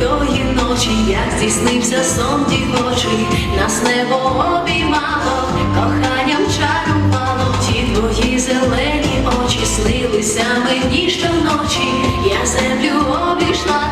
тої ночі, як здійснився сон дівочий, нас небо обіймало, коханням чарувало, ті твої зелені очі слилися мені щоночі, я землю обійшла.